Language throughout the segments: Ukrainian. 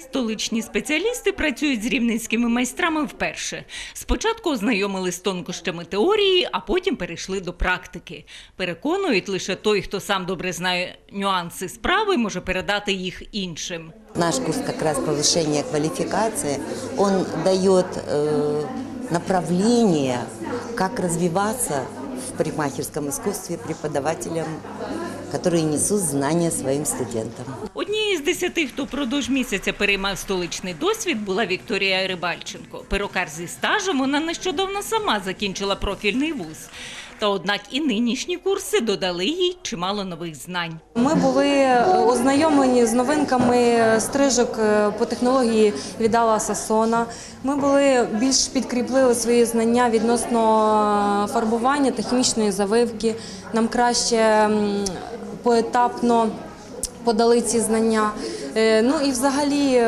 Столичні спеціалісти працюють з рівненськими майстрами вперше. Спочатку ознайомили з тонкощами теорії, а потім перейшли до практики. Переконують, лише той, хто сам добре знає нюанси справи, може передати їх іншим. Наш курс как раз повышения квалификации, он дает э, направление, как развиваться в парикмахерском искусстве преподавателям, которые несут знания своим студентам. Однією з десяти, хто впродовж місяця переймав столичний досвід, була Вікторія Рибальченко. Перукар зі стажем вона нещодавно сама закінчила профільний вуз. Та однак і нинішні курси додали їй чимало нових знань. Ми були е, ознайомлені з новинками стрижок е, по технології від Алла Сасона. Ми були більш підкріпили свої знання відносно фарбування та хімічної завивки. Нам краще поетапно подали ці знання. Е, Ну і взагалі е,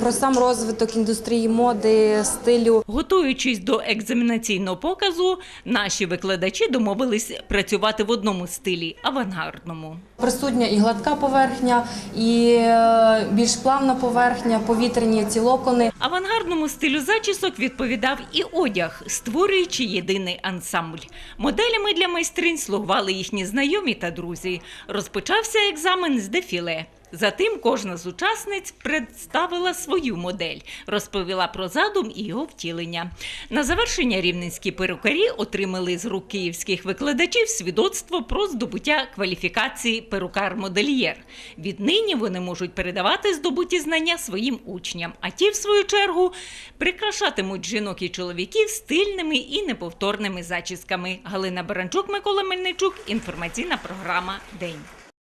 про сам розвиток індустрії моди, стилю. Готуючись до екзаменаційного показу, наші викладачі домовились працювати в одному стилі авангардному. Присутня і гладка поверхня, і е, більш плавна поверхня, повітряні ці локони. Авангардному стилю зачісок відповідав і одяг, створюючи єдиний ансамбль. Моделями для майстринь слугували їхні знайомі та друзі. Розпочався екзамен з дефіле. Затим кожна з учасниць представила свою модель, розповіла про задум і його втілення. На завершення рівненські перукарі отримали з рук київських викладачів свідоцтво про здобуття кваліфікації перукар-модельєр. Віднині вони можуть передавати здобуті знання своїм учням, а ті, в свою чергу, прикрашатимуть жінок і чоловіків стильними і неповторними зачісками. Галина Баранчук, Микола Мельничук. Інформаційна програма День.